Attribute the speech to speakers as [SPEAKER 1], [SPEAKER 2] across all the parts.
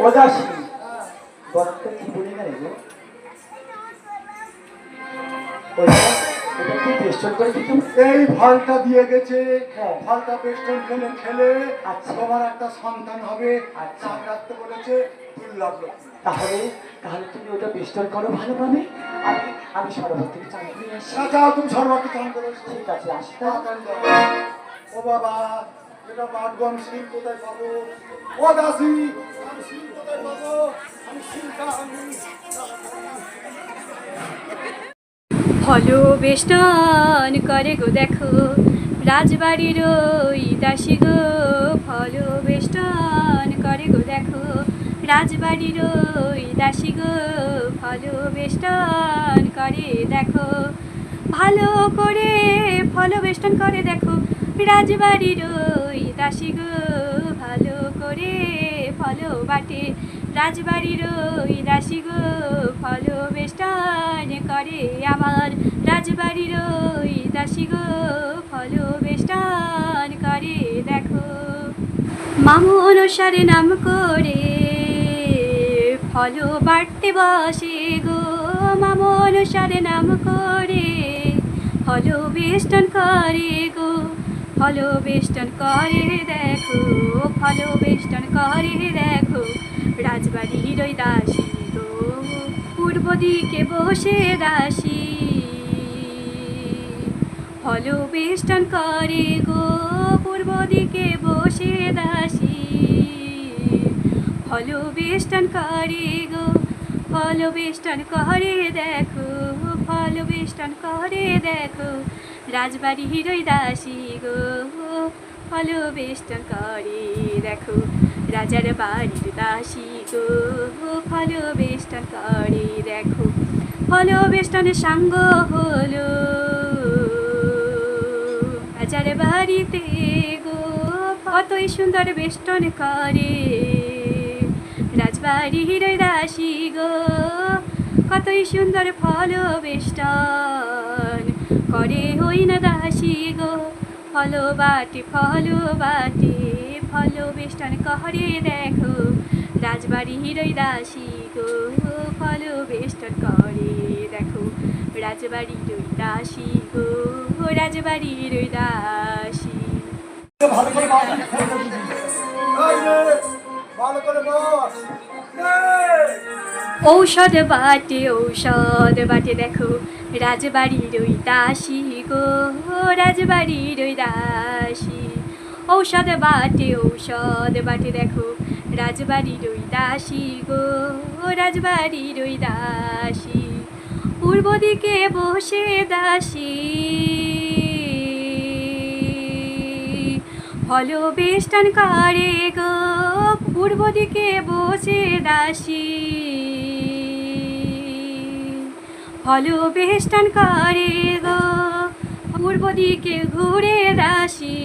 [SPEAKER 1] ও দাসী বরফটা কি বলে গেলে গো?
[SPEAKER 2] এই ফলটা দিয়ে গেছে।
[SPEAKER 1] হ্যাঁ।
[SPEAKER 2] ফলটা বেষ্টন খেলে খেলে
[SPEAKER 1] আচ্ছা।
[SPEAKER 2] তোমার একটা সন্তান হবে।
[SPEAKER 1] আচ্ছা।
[SPEAKER 2] চাপ রাখতে বলেছে লক্ষ্মী।
[SPEAKER 1] তাহলে তাহলে তুমি ওটা পেস্টল করো ভালোভাবে। আমি আমি চান নিয়ে আসি।
[SPEAKER 2] তুমি সর্বাকে চান করে
[SPEAKER 1] ঠিক আছে আসি।
[SPEAKER 2] ও বাবা। এটা সিল কোথায় পাবো? ও দাসি আমি কোথায় পাবো? আমি
[SPEAKER 3] বেষ্টন করে গো দেখো, রাজবাড়ির ওই দাসী গো। ফলো বেষ্টন করে গো দেখো, রাজবাড়ির ওই দাসী গো। বেষ্টন করে দেখো, ভালো করে ফলো বেষ্টন করে দেখো। রাজবাড়ির ওই দাসী গো ভালো করে ফলো বাটে। রাজবাড়ির ওই দাসী গো ফলো বেষ্টন করে আমার রাজবাড়ির ওই দাসী গো ফলো বেষ্টন করে, দেখো। মামু অনুসারে নাম করে ফলো বাড়তে বসে গো। মামু অনুসারে নাম করে ফলো বেষ্টন করে গো। ফলো বেষ্টন করে, দেখো। ফলো বেষ্টন করে, দেখো। রাজবাড়ির ওই দাসী গো, পূর্ব দিকে বসে দাসী। ফলো বেষ্টন করে গো, পূর্ব দিকে বসে দাসী। ফলো বেষ্টন করে গো, ফলো বেষ্টন করে, দেখো। ফলো বেষ্টন করে, দেখো। রাজবাড়ি হিরোই দাসী গো ফলো বেষ্টন করে। দেখো, রাজার বাড়ির দাসী গো ফলো বেষ্টন করে। দেখো ফলো বেষ্টনের সাঙ্গ হলো। রাজার বাড়িতে গো, কতই সুন্দর বেষ্টন করে। রাজবাড়ি ওই দাসী গো, কতই সুন্দর ফল বেষ্টন। করে হই না দাসী গো। ফল বাটে ফল বাটে, ফল বেষ্টন করে দেখো। রাজবাড়ির ওই দাসী গো, ফল বেষ্টন করে দেখো। রাজবাড়ির ওই দাসী গো, রাজবাড়ি ওই দাসী।
[SPEAKER 2] ভালো করে
[SPEAKER 3] ঔষধ বাটে ঔষধ বাটে দেখো রাজবাড়ির ওই দাসী গো রাজবাড়ির ওই দাসী। ঔষধ বাটে ঔষধ বাটে দেখো রাজবাড়ির ওই দাসী গো রাজবাড়ির ওই দাসী। পূর্ব দিকে বসে দাসী। ফল বেষ্টন করে গো পূর্ব দিকে বসে দাসী। ফল বেষ্টন করে গো, পূর্ব দিকে ঘুরে দাসী।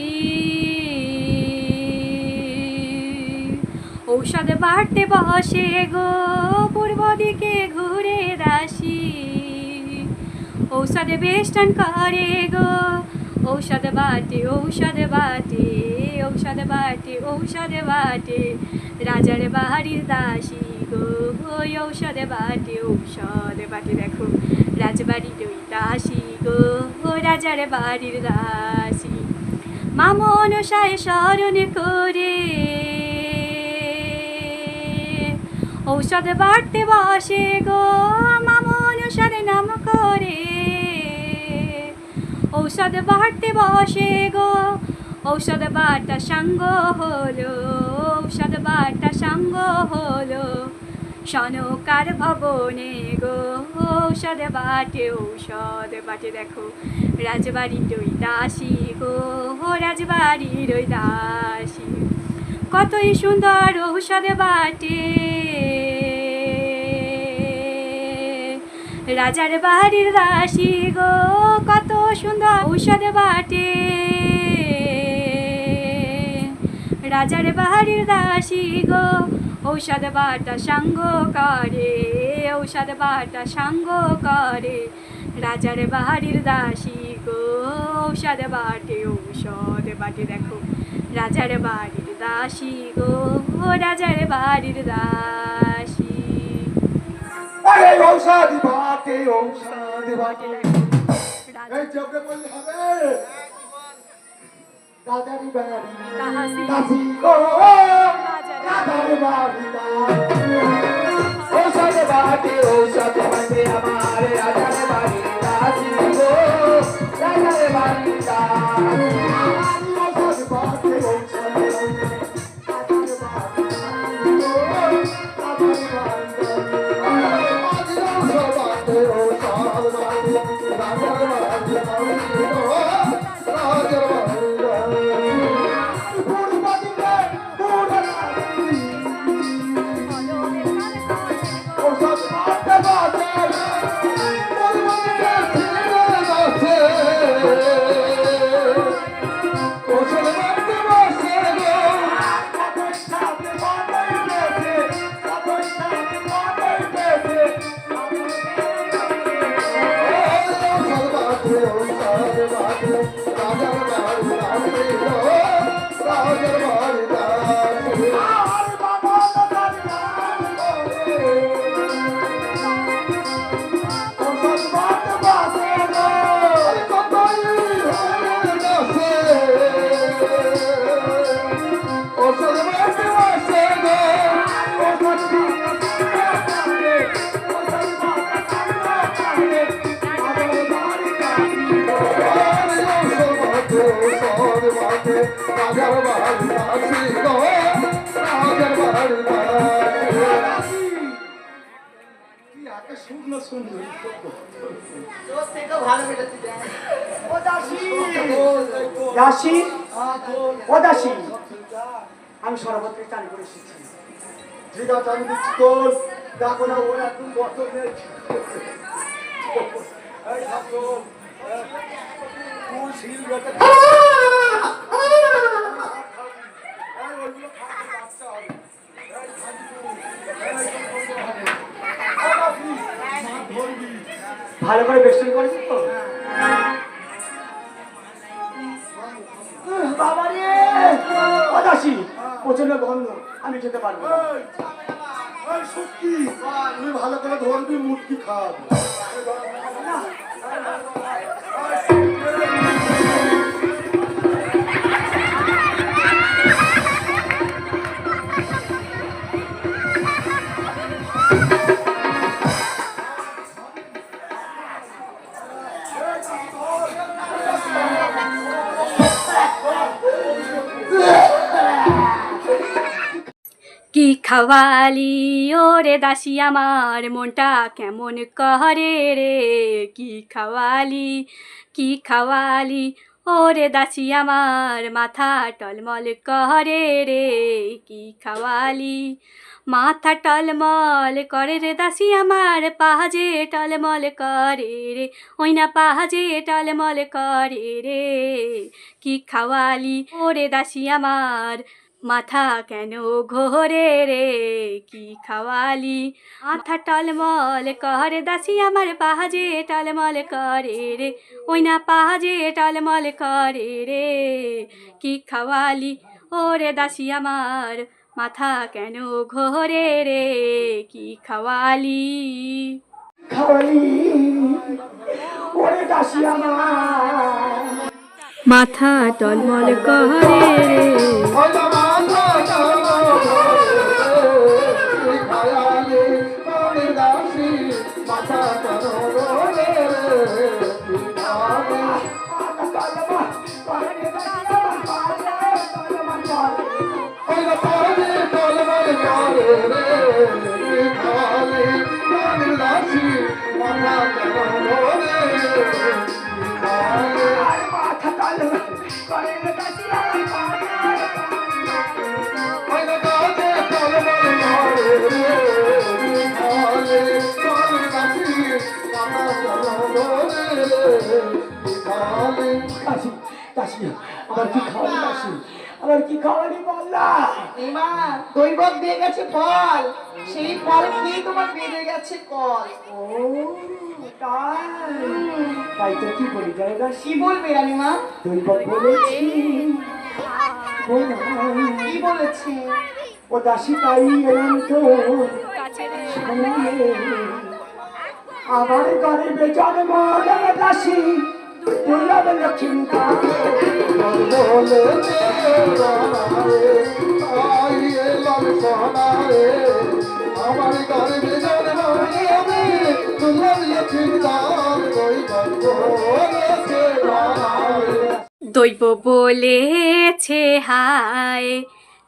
[SPEAKER 3] ঔষধ বাড়তে বসে গো, পূর্ব দিকে ঘুরে দাসী। ঔষধ বেষ্টন করে গো, ঔষধ বাটে ঔষধ বাটে বাটে ঔষধ বাটে রাজার বাড়ির দাসী গো, ওই ঔষধ বাটে ঔষধ বাটে দেখো, রাজবাড়ির ওই দাসী গো, ও রাজার বাড়ির দাসী। মামন সায় স্মরণ করে। ঔষধ বাড়তে বসে গো, মামন নাম করে। ঔষধ বাড়তে বসে গো ঔষধ বাটা সাঙ্গ হলো, ঔষধ বাটা সাঙ্গ হলো। সনকার ভবনে গো, ঔষধ বাটে ঔষধ বাটে দেখো। রাজবাড়ির ওই দাসী গো হো রাজবাড়ির ওই দাসী কতই সুন্দর ঔষধ বাটে। রাজার বাড়ির দাসী গো, কত সুন্দর ঔষধ বাটে। রাজার বাহারির দাসী গো ঔষধ বাটা সাঙ্গ করে ঔষধ বাটা সাঙ্গ করে। রাজার বাহারির দাসী গো ঔষধ বাটে ঔষধ বাটে দেখো। রাজার বাড়ির দাসী গো রাজার বাড়ির দাসী।
[SPEAKER 4] আরে ঔষধি বাটে ঔষধি বাটে।
[SPEAKER 3] রাজা
[SPEAKER 4] বললে হবে। রাজারি বাড়ি
[SPEAKER 3] দাসি
[SPEAKER 4] গো রাজারি বাড়ি
[SPEAKER 2] ঔষধ বাটে ঔষধ বাটে আমার রাজার বাড়ি দাসী গো রাজার বাড়ি আমি সর্বত্র চান করে এসেছি
[SPEAKER 4] ঠিক আছে আমি দিচ্ছি তোর দেখো না ওর একদম বছর নেই তুই শিল ওইগুলো খাওয়াতে বাচ্চা হবে।
[SPEAKER 2] ভালো করে বেষ্টন করেছি তো? বাবা রে! ও প্রচণ্ড গন্ধ আমি খেতে পারব না।
[SPEAKER 4] সত্যি, তুই ভালো করে ধরবি মুটকি খাওয়াবি।
[SPEAKER 3] খাওয়ালি, ওরে দাসী আমার মনটা কেমন করে রে? কি খাওয়ালি কি খাওয়ালি, ওরে দাসী আমার মাথা টলমল করে রে? কি খাওয়ালি, মাথা টলমল করে রে দাসী আমার? পাহাজে টলমল করে রে, ওই না পাহাজে টলমল করে রে? কি খাওয়ালি, ওরে দাসী আমার মাথা কেন ঘোরে রে? কি খাওয়ালি? মাথা টলমল করে দাসী আমার পাহাজে টলমল করে রে। ওই না পাহাজে টলমল করে রে। কি খাওয়ালি? ওরে দাসি আমার মাথা কেন ঘোরে রে? কি খাওয়ালি?
[SPEAKER 2] খাওয়ালি। ওরে দাসী আমার।
[SPEAKER 3] মাথা টলমল করে রে।
[SPEAKER 2] আমার কি খাওয়ালি দাসী আমার কি খাওয়ালি বললা
[SPEAKER 5] এমা দৈবক দিয়ে গেছে ফল সেই ফল খেয়ে তোমার বেড়ে গেছে কল
[SPEAKER 2] তাই তাই তো কি বলি? যায়
[SPEAKER 5] বলবে রানীমা
[SPEAKER 2] দৈবক বলেছি।
[SPEAKER 5] কি বলেছে?
[SPEAKER 2] ও দাসী তাই এলাম তো।
[SPEAKER 3] কাছে
[SPEAKER 2] আমার ঘরে বেজন দাসী দুর্লভ লক্ষ্মীটা বলে তাই এলাম শোনালে আমার ঘরে
[SPEAKER 3] দৈব বলেছে, হায়,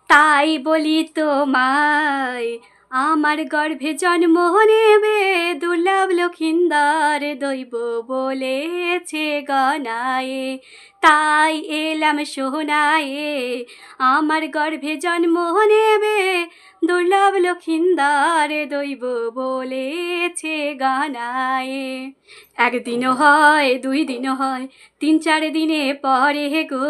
[SPEAKER 3] তাই বলি তোমায়, আমার গর্ভে জন্ম নেবে দুর্লভ লক্ষিন্দর। দৈব বলেছে, গনায়ে, তাই এলাম সোনায়ে আমার গর্ভে জন্ম নেবে দুর্লভ লক্ষিন্দর দৈব বলেছে গানায়ে। একদিনও হয়, দুই দিনও হয়, তিন চার দিনে পরে গো।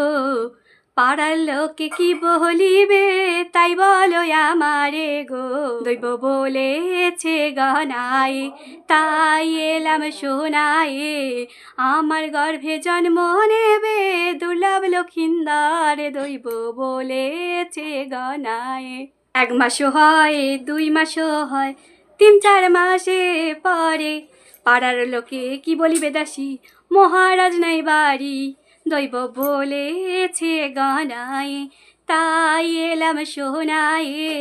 [SPEAKER 3] পাড়ার লোকে কি বলিবে, তাই বলো আমারে গো। দৈব বলেছে গনায়, তাই এলাম শোনায়ে। আমার গর্ভে জন্ম নেবে, দুর্লভ লক্ষিন্দর দৈব বলেছে গনায়। এক মাসও হয়, দুই মাসও হয়, তিন চার মাসে পরে পাড়ার লোকে কি বলিবে দাসী? মহারাজ নাই বাড়ি, দৈব বলেছে গানায়, তাই এলাম সোনায়ে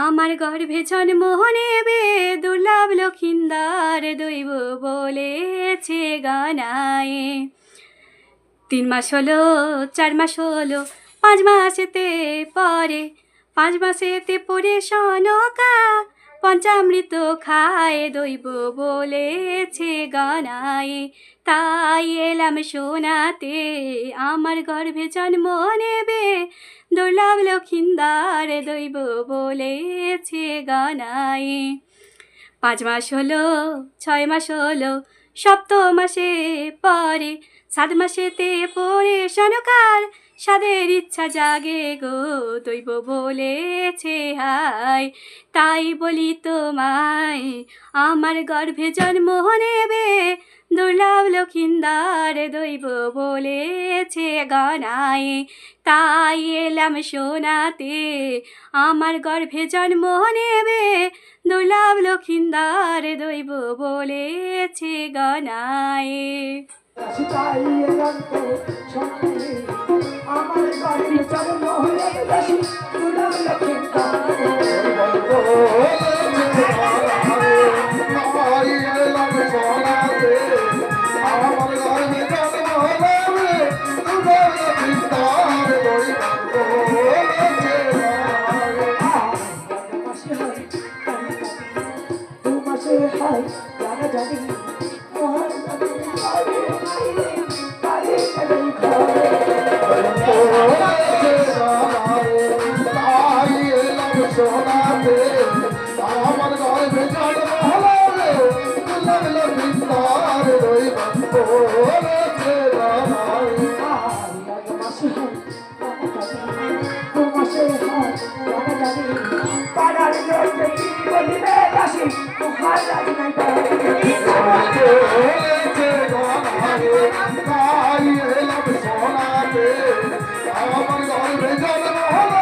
[SPEAKER 3] আমার গর্ভে জন্ম নেবে দুর্লভ লক্ষিন্দার, দৈব বলেছে গানায়। তিন মাস হলো, চার মাস হলো, পাঁচ মাসেতে পরে পাঁচ মাসেতে পরে সনকা পঞ্চামৃত খায় দৈব বলেছে গানায়। তাই এলাম শোনাতে, আমার গর্ভে জন্ম নেবে। দুর্লভ লক্ষিন্দার দৈব বলেছে গানায়। পাঁচ মাস হলো, ছয় মাস হলো সপ্ত মাসে পরে, সাত মাসেতে পরে সনকার সাদের ইচ্ছা জাগে গো দৈব বলেছে হায়। তাই বলি তোমায়, আমার গর্ভে জন্ম নেবে, দুর্লভ লক্ষিন্দার দৈব বলেছে গানায়। তাই এলাম শোনাতে আমার গর্ভে জন্ম নেবে, দুর্লভ লক্ষিন্দার দৈব বলেছে গানায়।
[SPEAKER 2] আমার ঘরে জন্ম হলে দাসী দুর্লভ লক্ষ্মীটা আমার গর্বে জন্ম হলে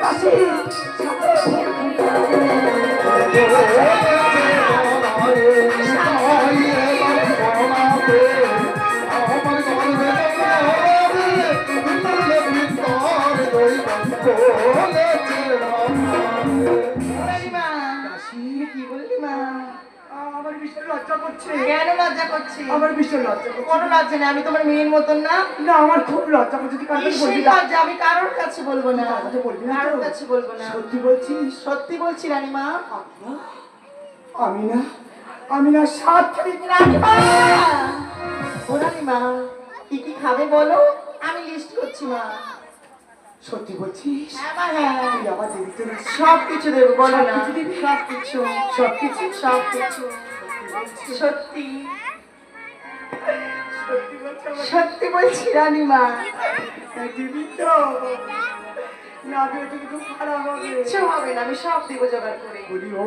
[SPEAKER 2] মাসেতে পরে করছে।
[SPEAKER 5] কেন লজ্জা করছি?
[SPEAKER 2] আমার ভীষণ লজ্জা করছে।
[SPEAKER 5] কোনো লজ্জা নেই আমি তোমার মেয়ের মতন না।
[SPEAKER 2] না আমার খুব লজ্জা করছে। তুই কারণ
[SPEAKER 5] কিসের
[SPEAKER 2] বলবি? না
[SPEAKER 5] লজ্জা? আমি কারোর কাছে বলব না।
[SPEAKER 2] কাছে বলবি? না
[SPEAKER 5] কারোর কাছে বলব না।
[SPEAKER 2] সত্যি বলছিস
[SPEAKER 5] সত্যি বলছি রানীমা।
[SPEAKER 2] আমি না আমি না সাত তারিখ
[SPEAKER 5] রানীমা ও রানীমা কি কি খাবে বলো? আমি লিস্ট করছি মা।
[SPEAKER 2] সত্যি বলছিস
[SPEAKER 5] হ্যাঁ হ্যাঁ। সব কিছু দেবো বলো না? সব কিছু
[SPEAKER 2] সব কিছু
[SPEAKER 5] সব কিছু সত্যি।
[SPEAKER 2] সত্যি বলছি
[SPEAKER 5] রানীমা।
[SPEAKER 2] দিবি তো না দিলে তো খুব খারাপ হবে।
[SPEAKER 5] কিচ্ছু হবে না আমি সব দেবো জোগাড় করে।
[SPEAKER 2] বলি ও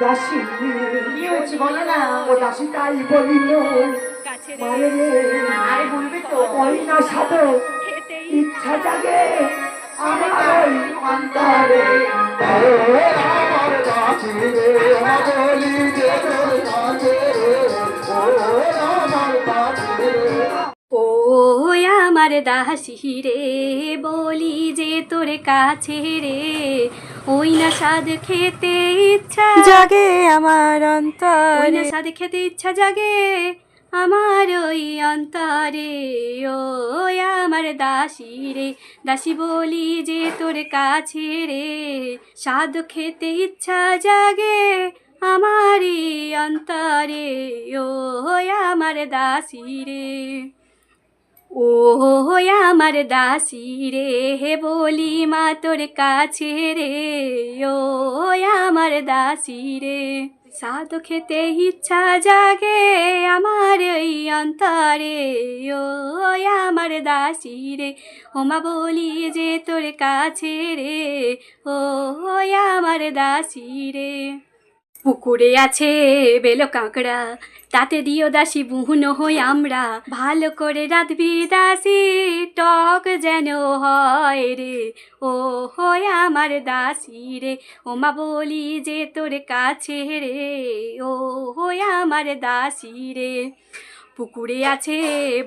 [SPEAKER 2] দাসী।
[SPEAKER 5] কি হয়েছে বলো না?
[SPEAKER 2] ও দাসী তাই বলিল
[SPEAKER 3] কাছে
[SPEAKER 2] মারে রে
[SPEAKER 5] আরে বলবে তো
[SPEAKER 2] ওই না সাধো ইচ্ছা জাগে আমার অন্তরে আমার বলি যে তোর কাছে ও আমার দাসী রে
[SPEAKER 3] ও আমার দাসী রে বলি যে তোর কাছে রে ওই না স্বাদ খেতে ইচ্ছা।
[SPEAKER 6] জাগে আমার
[SPEAKER 3] ওই
[SPEAKER 6] অন্তরে
[SPEAKER 3] না স্বাদ খেতে ইচ্ছা জাগে। আমার ওই অন্তরে ও আমার দাসী রে দাসী বলি যে তোর কাছে রে। স্বাদ খেতে ইচ্ছা জাগে আমারই অন্তরে ও আমার দাসী রে ও আমার দাসী রে হে বলি মা তোর কাছে রে ও আমার দাসী রে সাদ খেতে ইচ্ছা জাগে আমার এই অন্তরে। ও আমার দাসী রে ওমা বলি যে তোর কাছে রে। ও আমার দাসী রে। পুকুরে আছে বেলো কাঁকড়া। তাতে দিও দাসী বুহন হই আমরা। ভালো করে রাঁধবি দাসী, টক যেন হয় রে। ও হয় আমার দাসী রে, ও মা বলি যে তোর কাছে রে। ও হয় আমার দাসী রে। পুকুরে আছে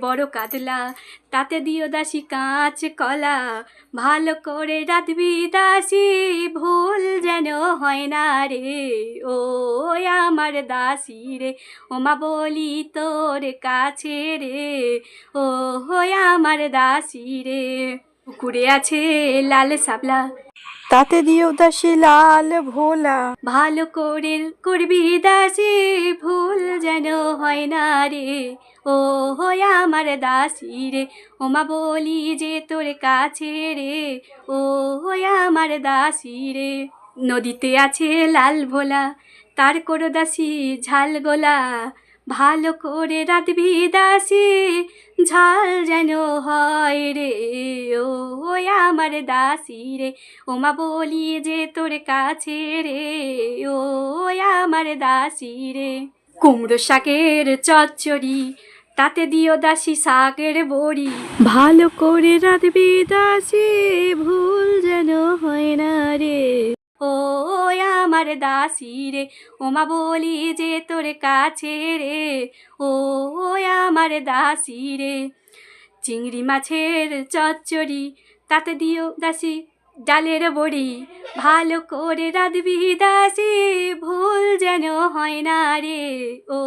[SPEAKER 3] বড় কাতলা, তাতে দিও দাসী কাঁচ কলা। ভালো করে রাধবি দাসী, ভুল যেন হয় না রে। ও আমার দাসী রে ওমা বলি তোর কাছে রে। ও আমার দাসী রে। পুকুরে আছে লাল সাবলা
[SPEAKER 6] তাতে দিও দাসী লাল ভোলা।
[SPEAKER 3] ভালো করে করবি দাসী ভুল যেন হয় না রে। ও হয় আমার দাসী রে ওমা বলি যে তোর কাছে রে। ও হয় আমার দাসী রে। নদীতে আছে লাল ভোলা তার করো দাসী ঝাল গোলা। ভালো করে রাঁধবি দাসী ঝাল যেন হয় রে ও আমার দাসি রে। ওমা বলি যে তোর কাছে রে ও আমার দাসি রে। কুমড়ো শাকের চচ্চড়ি, তাতে দিও দাসি শাকের বড়ি। ভালো করে রাঁধবি দাসী ভুল যেন হয় না রে। ও আমার দাসী রে ওমা বলি যে তোর কাছে রে ও আমার দাসী রে। চিংড়ি মাছের চচ্চড়ি, তাতে দিও দাসী, ডালের বড়ি, ভালো করে রাঁধবি দাসি, ভুল যেন হয় না রে ও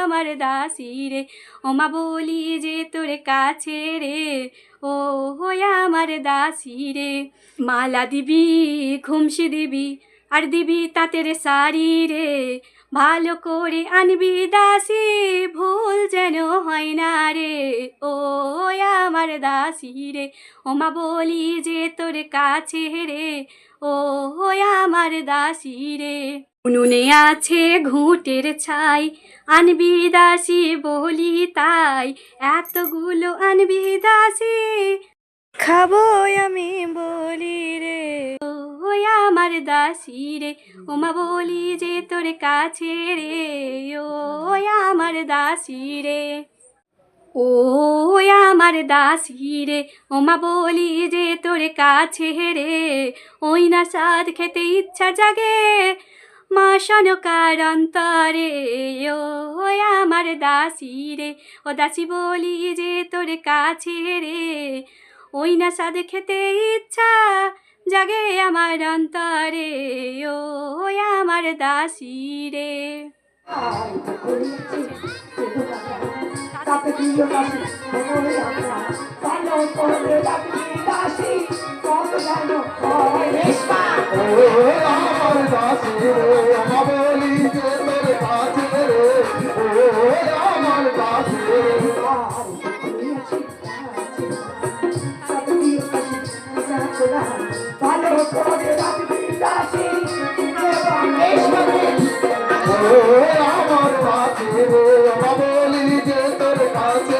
[SPEAKER 3] আমার দাসী রে। ওমা বলি যে তোর কাছে রে ও আমার দাসী রে। মালা দিবি, ঘুমসি দিবি, আর দিবি তাঁতের সারি রে। ভালো করে আনবি দাসি, ভুল যেন হয় না রে। ও আমার দাসী রে। ওমা বলি যে তোর কাছে রে। ও আমার দাসী রে। উনুনে আছে ঘুঁটের ছাই। আনবি দাসী বলি তাই। এতগুলো আনবি দাসী
[SPEAKER 6] খাব আমি বলি রে।
[SPEAKER 3] ওই আমার দাসী রে। ওমা বলি যে তোর কাছে রে। ও আমার দাসী রে। ও আমার দাস হিরে ওমা বলি যে তোর কাছে হেরে ওই না সাদ খেতে ইচ্ছা জাগে। মাসানকার অন্তরে ও আমার দাসী রে ও দাসী বলি যে তোর কাছে রে, ওই না সাদ খেতে ইচ্ছা জাগে আমার অন্তরে ও আমার দাসী রে
[SPEAKER 1] তাতে দিল কাশি ভগবে আমরা কালো করে রাখি দাসি, কত জানো হয় রেশমা।
[SPEAKER 2] ও আমার দাসি রে অবলি যে মেরে কাছে রে ও আমার দাসি রে
[SPEAKER 1] ভালো করে রাখবি দাসি
[SPEAKER 2] ও আমার দাসি রে বাবা কাছে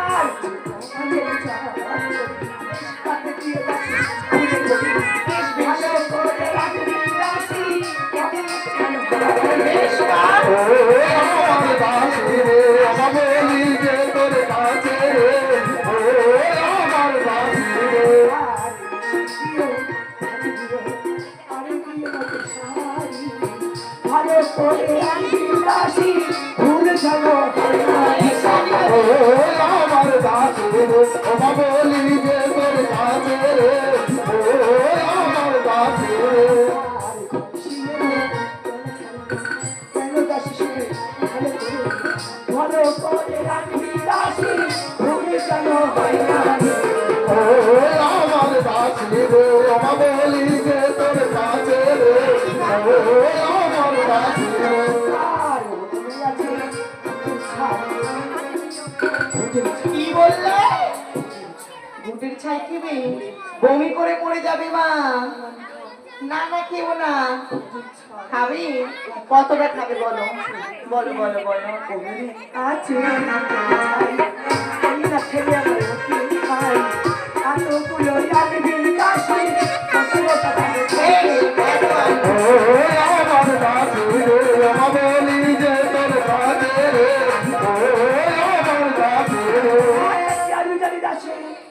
[SPEAKER 2] ইচ্ছায়
[SPEAKER 1] কি বমি করে পড়ে যাবে মা না না কেউ না খাবি কতটা খাবে বলো বলো বলো বলো আচ্ছা এতগুলো জানবি কাশি
[SPEAKER 2] কতগুলো টাকা Thank
[SPEAKER 1] you.